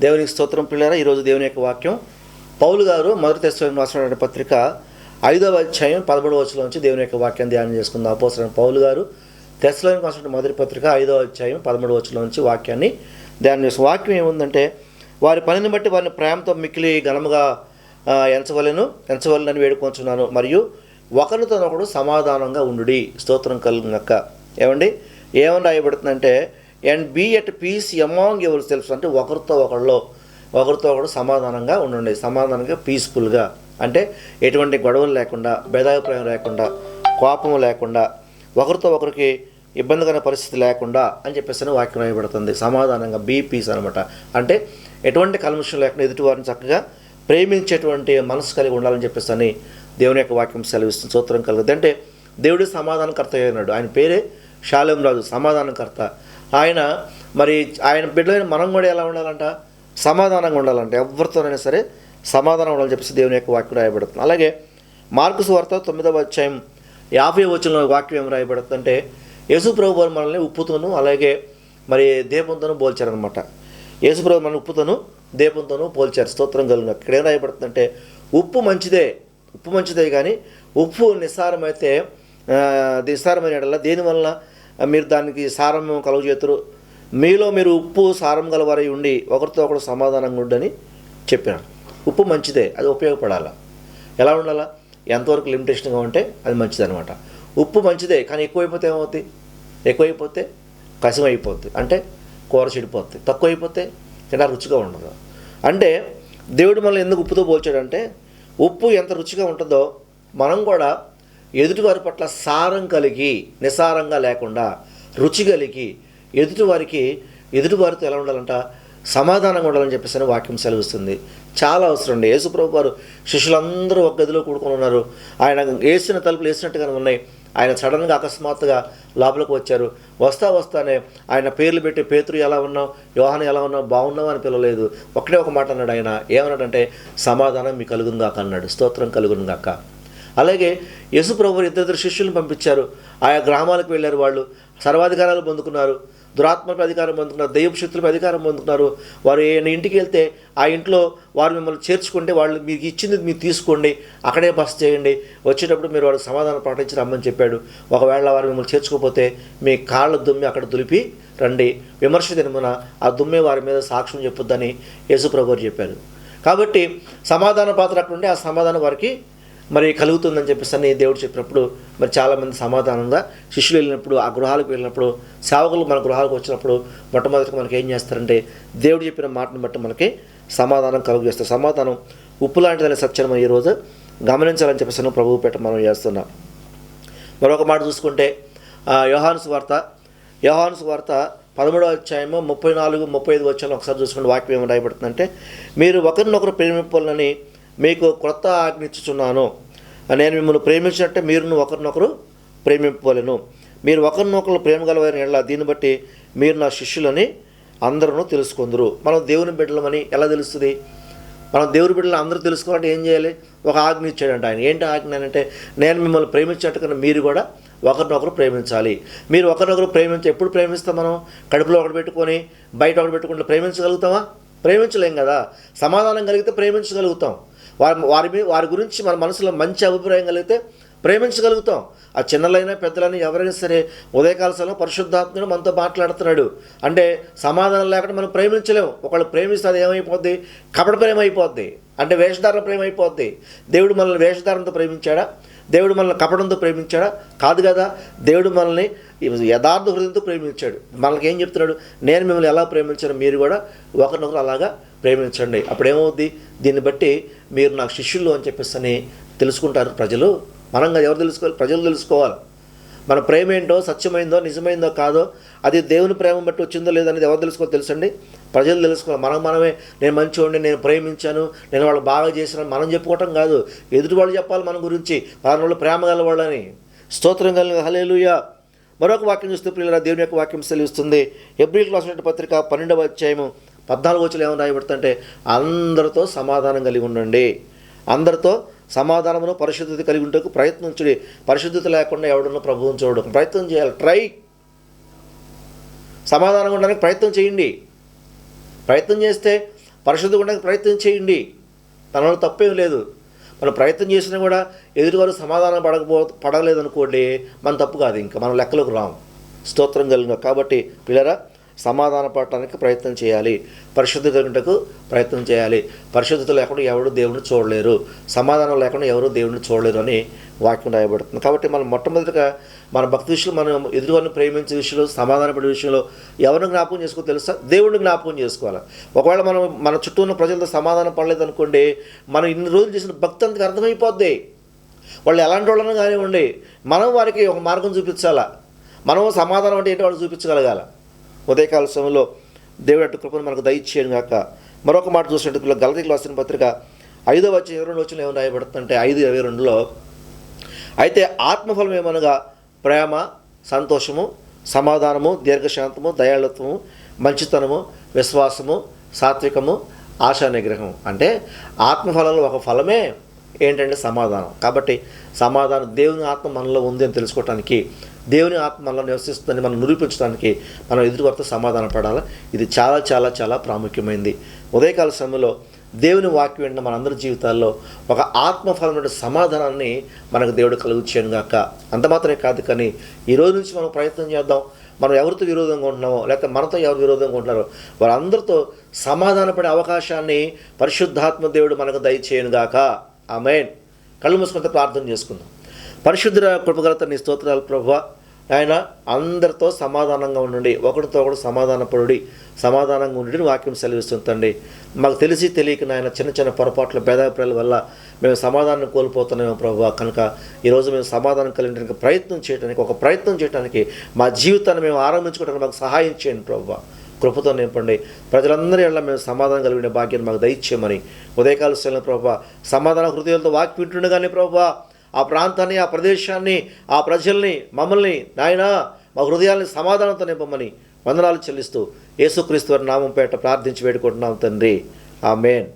దేవునికి స్తోత్రం పిల్లరా ఈరోజు దేవుని యొక్క వాక్యం. పౌలు గారు మొదటి తెస్తున్న రాసిన పత్రిక ఐదవ అధ్యాయం పదమూడవ వచ్చిన నుంచి దేవుని యొక్క వాక్యం ధ్యానం చేసుకుందాం. అపోసరం పౌలు గారు తెస్తలోని రాసిన మొదటి పత్రిక ఐదవ అధ్యాయం పదమూడవ వచ్చిన నుంచి వాక్యాన్ని ధ్యానం చేసుకున్న వాక్యం ఏముందంటే వారి పనిని బట్టి వారిని ప్రేమతో మిక్కిలి ఘనముగా ఎంచవలను ఎంచవలెను ఎంచవలెనని వేడుకొంచున్నాను. మరియు ఒకరితో ఒకడు సమాధానంగా ఉండు స్తోత్రం కలుగునక్క ఏమండి? ఏమని రాయబడుతుందంటే and be at peace among yourselves అంటే ఒకరితో ఒకళ్ళు ఒకరితో ఒకడు సమాధానంగా ఉండండి. సమాధానంగా పీస్ఫుల్గా అంటే ఎటువంటి గొడవలు లేకుండా భేదాభిప్రాయం లేకుండా కోపం లేకుండా ఒకరితో ఒకరికి ఇబ్బందికరమైన పరిస్థితి లేకుండా అని చెప్పేసి అని వాక్యం రాయబడుతుంది. సమాధానంగా బీ పీస్ అనమాట అంటే ఎటువంటి కల్మషం లేకుండా ఎదుటివారిని చక్కగా ప్రేమించేటువంటి మనసు కలిగి ఉండాలని చెప్పేసి అని దేవుని యొక్క వాక్యం సెలవిస్తుంది. సూత్రం కలుగుతుంది. అంటే దేవుడు సమాధానకర్త అయినాడు. ఆయన పేరే శాలేం రాజు సమాధానకర్త. ఆయన మరి ఆయన బిడ్డలైన మనం కూడా ఎలా ఉండాలంట? సమాధానంగా ఉండాలంట. ఎవరితోనైనా సరే సమాధానం ఉండాలని చెప్పేసి దేవుని యొక్క వాక్యం రాయబడుతుంది. అలాగే మార్కుస్ వార్త తొమ్మిదవ అధ్యాయం యాభై వచ్చిన వాక్యం ఏం రాయబడుతుందంటే యేసుప్రభు వారు మనల్ని ఉప్పుతోనూ అలాగే మరి దీపంతోనూ పోల్చారనమాట యేసుప్రభు మన ఉప్పుతోనూ దీపంతోనూ పోల్చారు. స్తోత్రం కలుగున. ఇక్కడ ఏం రాయబడుతుందంటే ఉప్పు మంచిదే ఉప్పు మంచిదే కానీ ఉప్పు నిస్సారమైతే నిస్సారమైన దేని దేనివల్ల మీరు దానికి సారం కలుగజేతురు మీలో మీరు ఉప్పు సారం గలవారై ఉండి ఒకరితో ఒకరు సమాధానంగా ఉండని చెప్పినాను ఉప్పు మంచిదే అది ఉపయోగపడాలా. ఎలా ఉండాలా? ఎంతవరకు లిమిటేషన్గా ఉంటే అది మంచిది అనమాట ఉప్పు మంచిదే కానీ ఎక్కువైపోతే ఏమవుతుంది ఎక్కువైపోతే కసిం అయిపోద్ది అంటే కూర చెడిపోద్ది. తక్కువైపోతే అయిపోతే తిన రుచిగా ఉండదు. అంటే దేవుడు మనల్ని ఎందుకు ఉప్పుతో పోల్చాడంటే ఉప్పు ఎంత రుచిగా ఉంటుందో మనం కూడా ఎదుటివారి పట్ల సారం కలిగి నిసారంగా లేకుండా రుచి కలిగి ఎదుటివారికి ఎదుటివారితో ఎలా ఉండాలంట? సమాధానంగా ఉండాలని చెప్పేసి అని వాక్యం సెలవిస్తుంది. చాలా అవసరం అండి. యేసుప్రభు వారు శిష్యులందరూ ఒక గదిలో కూడుకొని ఉన్నారు. ఆయన వేసిన తలుపులు వేసినట్టుగానే ఉన్నాయి. ఆయన సడన్గా అకస్మాత్తుగా లోపలికి వచ్చారు. వస్తా వస్తానే ఆయన పేర్లు పెట్టి పేతురు ఎలా ఉన్నావు? యోహాను ఎలా ఉన్నావు? బాగున్నావు? అని పిలవలేదు. ఒకటే ఒక మాట అన్నాడు ఆయన. ఏమన్నాడంటే సమాధానం మీ కలుగుందాక అన్నాడు. స్తోత్రం కలుగుందాక అలాగే యశుప్రభు ఇద్దరు శిష్యులను పంపించారు. ఆయా గ్రామాలకు వెళ్ళారు వాళ్ళు. సర్వాధికారాలు పొందుకున్నారు. దురాత్మలపై అధికారం పొందుకున్నారు. దైవ శక్తులపై అధికారం పొందుకున్నారు. వారు ఏ ఇంటికి వెళ్తే ఆ ఇంట్లో వారు మిమ్మల్ని చేర్చుకుంటే వాళ్ళు మీకు ఇచ్చింది మీరు తీసుకోండి. అక్కడే బస చేయండి. వచ్చేటప్పుడు మీరు వాళ్ళకి సమాధానం పాటించి రమ్మని చెప్పాడు. ఒకవేళ వారు మిమ్మల్ని చేర్చుకోకపోతే మీ కాళ్ళ దుమ్మి అక్కడ దులిపి రండి. విమర్శ దినమున ఆ దుమ్మే వారి మీద సాక్ష్యం చెప్పొద్దని యేసుప్రభు గారు చెప్పారు. కాబట్టి సమాధాన పాత్ర అక్కడ ఉంటే ఆ సమాధానం వారికి మరి కలుగుతుందని చెప్పేసి అని దేవుడు చెప్పినప్పుడు మరి చాలామంది సమాధానంగా శిష్యులు వెళ్ళినప్పుడు ఆ గృహాలకు వెళ్ళినప్పుడు సేవకులు మన గృహాలకు వచ్చినప్పుడు మొట్టమొదటిగా మనకి ఏం చేస్తారంటే దేవుడు చెప్పిన మాటను బట్టి మనకి సమాధానం కలుగు చేస్తారు సమాధానం ఉప్పు లాంటిదనే సత్యం ఈరోజు గమనించాలని చెప్పేసి ప్రభువు పెట్ట మనం చేస్తున్నాం. మరొక మాట చూసుకుంటే ఆ, యోహాను వార్త యోహాను వార్త పదమూడవ అధ్యాయము ముప్పై నాలుగు ముప్పై ఐదు వచ్చాను ఒకసారి చూసుకుంటే వాక్యం ఏమి రాయబడుతుందంటే మీరు ఒకరినొకరు ప్రేమింపాలని మీకు క్రొత్త ఆజ్ఞించుచున్నాను నేను మిమ్మల్ని ప్రేమించినట్టే మీరును ఒకరినొకరు ప్రేమింపవలను. మీరు ఒకరినొకరు ప్రేమ గలవారిని ఎడల దీన్ని బట్టి మీరు నా శిష్యులని అందరూ తెలుసుకుందరు. మనం దేవుని బిడ్డలమని ఎలా తెలుస్తుంది? మనం దేవుడి బిడ్డలు అందరూ తెలుసుకోవాలంటే ఏం చేయాలి? ఒక ఆజ్ఞ ఇచ్చాడంట ఆయన. ఏంటి ఆజ్ఞ అంటే నేను మిమ్మల్ని ప్రేమించినట్టుగా మీరు కూడా ఒకరినొకరు ప్రేమించాలి. మీరు ఒకరినొకరు ప్రేమించి ఎప్పుడు ప్రేమిస్తాం మనం? కడుపులో ఒకటి పెట్టుకొని బయట ఒకటి పెట్టుకుంటే ప్రేమించగలుగుతామా? ప్రేమించలేం కదా. సమాధానం కలిగితే ప్రేమించగలుగుతాం. వారి వారి వారి గురించి మన మనసులో మంచి అభిప్రాయం కలిగితే ప్రేమించగలుగుతాం. ఆ చిన్నలైనా పెద్దలైనా ఎవరైనా సరే ఉదయకాల సమయంలో పరిశుద్ధాత్మను మనతో మాట్లాడుతున్నాడు. అంటే సమాధానం లేకుండా మనం ప్రేమించలేము. ఒకళ్ళు ప్రేమిస్తే అది ఏమైపోద్ది? కపట ప్రేమ అయిపోద్ది. అంటే వేషధారణ ప్రేమ అయిపోద్ది. దేవుడు మనల్ని వేషధారణతో ప్రేమించాడా? దేవుడు మనల్ని కపటంతో ప్రేమించాడా? కాదు కదా. దేవుడు మనల్ని యథార్థ హృదయంతో ప్రేమించాడు. మనకి ఏం చెప్తున్నాడు? నేను మిమ్మల్ని ఎలా ప్రేమించాను మీరు కూడా ఒకరినొకరు అలాగా ప్రేమించండి. అప్పుడేమవుద్ది? దీన్ని బట్టి మీరు నాకు శిష్యులు అని చెప్పేసి అని తెలుసుకుంటారు ప్రజలు. మనం ఎవరు తెలుసుకోవాలి ప్రజలు తెలుసుకోవాలి. మన ప్రేమ ఏంటో సత్యమైందో నిజమైందో కాదో అది దేవుని ప్రేమ బట్టి వచ్చిందో లేదో అనేది ఎవరు తెలుసుకోవాలి తెలుసండి? ప్రజలు తెలుసుకోవాలి. మనం మనమే నేను మంచివాడిని నేను ప్రేమించాను నేను వాళ్ళు బాగా చేశాను మనం చెప్పుకోవటం కాదు. ఎదుటి వాళ్ళు చెప్పాలి మన గురించి. వాళ్ళ వాళ్ళు ప్రేమ గలవాళ్ళని స్తోత్రం కలిగిన హలేలుయ మరొక వాక్యం చూస్తే పిల్లలు దేవుని యొక్క వాక్యం సెలవిస్తుంది. ఎబ్రిల్ క్లాస్ పత్రిక పన్నెండవ అధ్యాయము పద్నాలుగు వచ్చి ఏమైనా రాయబడుతుంటే అందరితో సమాధానం కలిగి ఉండండి. అందరితో సమాధానమును పరిశుద్ధత కలిగి ఉంటకు ప్రయత్నించుడి పరిశుద్ధత లేకుండా ఎవడన్నా ప్రభువుని చూడడం. ప్రయత్నం చేయాలి. ట్రై. సమాధానం ఉండడానికి ప్రయత్నం చేయండి. ప్రయత్నం చేస్తే పరిశుద్ధి ఉండడానికి ప్రయత్నం చేయండి. తనలో తప్పేం లేదు. మనం ప్రయత్నం చేసినా కూడా ఎదుటివారు సమాధానం పడకపో పడలేదనుకోండి మన తప్పు కాదు ఇంకా. మనం లెక్కలోకి రాము స్తోత్రం కలిగిన కాబట్టి పిల్లరా సమాధాన పడటానికి ప్రయత్నం చేయాలి. పరిశుద్ధి కలిగినకు ప్రయత్నం చేయాలి. పరిశుద్ధత లేకుండా ఎవరు దేవుడిని చూడలేరు. సమాధానం లేకుండా ఎవరు దేవుడిని చూడలేరు అని వాక్యం రాయబడుతుంది. కాబట్టి మనం మొట్టమొదటిగా మన భక్తి విషయంలో మనం ఎదురువారిని ప్రేమించే విషయంలో సమాధానపడే విషయంలో ఎవరిని జ్ఞాపకం చేసుకో తెలుసా? దేవుడిని జ్ఞాపకం చేసుకోవాలి? ఒకవేళ మనం మన చుట్టూ ఉన్న ప్రజలతో సమాధానం పడలేదు అనుకోండి మనం ఇన్ని రోజులు చేసిన భక్తి అంతకు అర్థమైపోద్ది. వాళ్ళు ఎలాంటి వాళ్ళని కానివ్వండి మనం వారికి ఒక మార్గం చూపించాలా? మనం సమాధానం అంటే ఏంటో? వాళ్ళు చూపించగలగాల? ఉదయకాల సమయంలో దేవుడు అటు కృపను మనకు దయచేయను కాక మరొక మాట చూసినట్టు గలతీకి రాసిన పత్రిక ఐదో వచ్చి ఇరవై రెండు వచ్చిన ఏమైనా రాయబడుతుందంటే ఐదు ఇరవై రెండులో అయితే ఆత్మఫలం ఏమనగా ప్రేమ సంతోషము సమాధానము దీర్ఘశాంతము దయాళత్వము మంచితనము విశ్వాసము సాత్వికము ఆశా నిగ్రహం అంటే ఆత్మఫలంలో ఒక ఫలమే. ఏంటంటే సమాధానం. కాబట్టి సమాధానం దేవుని ఆత్మ మనలో ఉంది అని తెలుసుకోవటానికి దేవుని ఆత్మ మనలో నివసిస్తుందని మనం నిరూపించడానికి మనం ఎదుటివారితో సమాధానం పడాలి? ఇది చాలా చాలా చాలా ప్రాముఖ్యమైంది. ఉదయకాల సమయంలో దేవుని వాక్యం వెంట మనందరి జీవితాల్లో ఒక ఆత్మఫలమైన సమాధానాన్ని మనకు దేవుడు కలుగు గాక. అంత మాత్రమే కాదు కానీ ఈ రోజు నుంచి మనం ప్రయత్నం చేద్దాం. మనం ఎవరితో విరోధంగా ఉంటున్నామో లేకపోతే మనతో ఎవరు విరోధంగా ఉంటున్నారో వారందరితో సమాధానపడే అవకాశాన్ని పరిశుద్ధాత్మ దేవుడు మనకు దయచేయనుగాక ఆమెన్. కళ్ళు మూసుకుంటే ప్రార్థన చేసుకుందాం. పరిశుద్ధ కృపగలత నీ స్తోత్రాలు ప్రభు. ఆయన అందరితో సమాధానంగా ఉండండి. ఒకరితో ఒకడు సమాధానపడుడి సమాధానంగా ఉండి వాక్యం సెలవిస్తుందండి మాకు తెలిసి తెలియక నాయన చిన్న చిన్న పొరపాట్ల భేదాభిప్రాయాల వల్ల మేము సమాధానం కోల్పోతున్నాము ప్రభు. కనుక ఈరోజు మేము సమాధానం కలిగించడానికి ప్రయత్నం చేయడానికి ఒక ప్రయత్నం చేయడానికి మా జీవితాన్ని మేము ఆరంభించుకోవడానికి మాకు సహాయం చేయండి ప్రభు. కృపతో నింపండి. ప్రజలందరి వల్ల మేము సమాధానం కలిగిన భాగ్యం మాకు దయచేయమని. ఉదయకాల శైలిన ప్రభా సమాధాన హృదయాలతో వాక్ వింటుండగానే ప్రభా ఆ ప్రాంతాన్ని ఆ ప్రదేశాన్ని ఆ ప్రజల్ని మమ్మల్ని నాయన మా హృదయాల్ని సమాధానంతో నింపమని వందనాలు చెల్లిస్తూ యేసుక్రీస్తు వారి నామం పేట ప్రార్థించి వేడుకుంటున్నాం తండ్రి. ఆ మేన్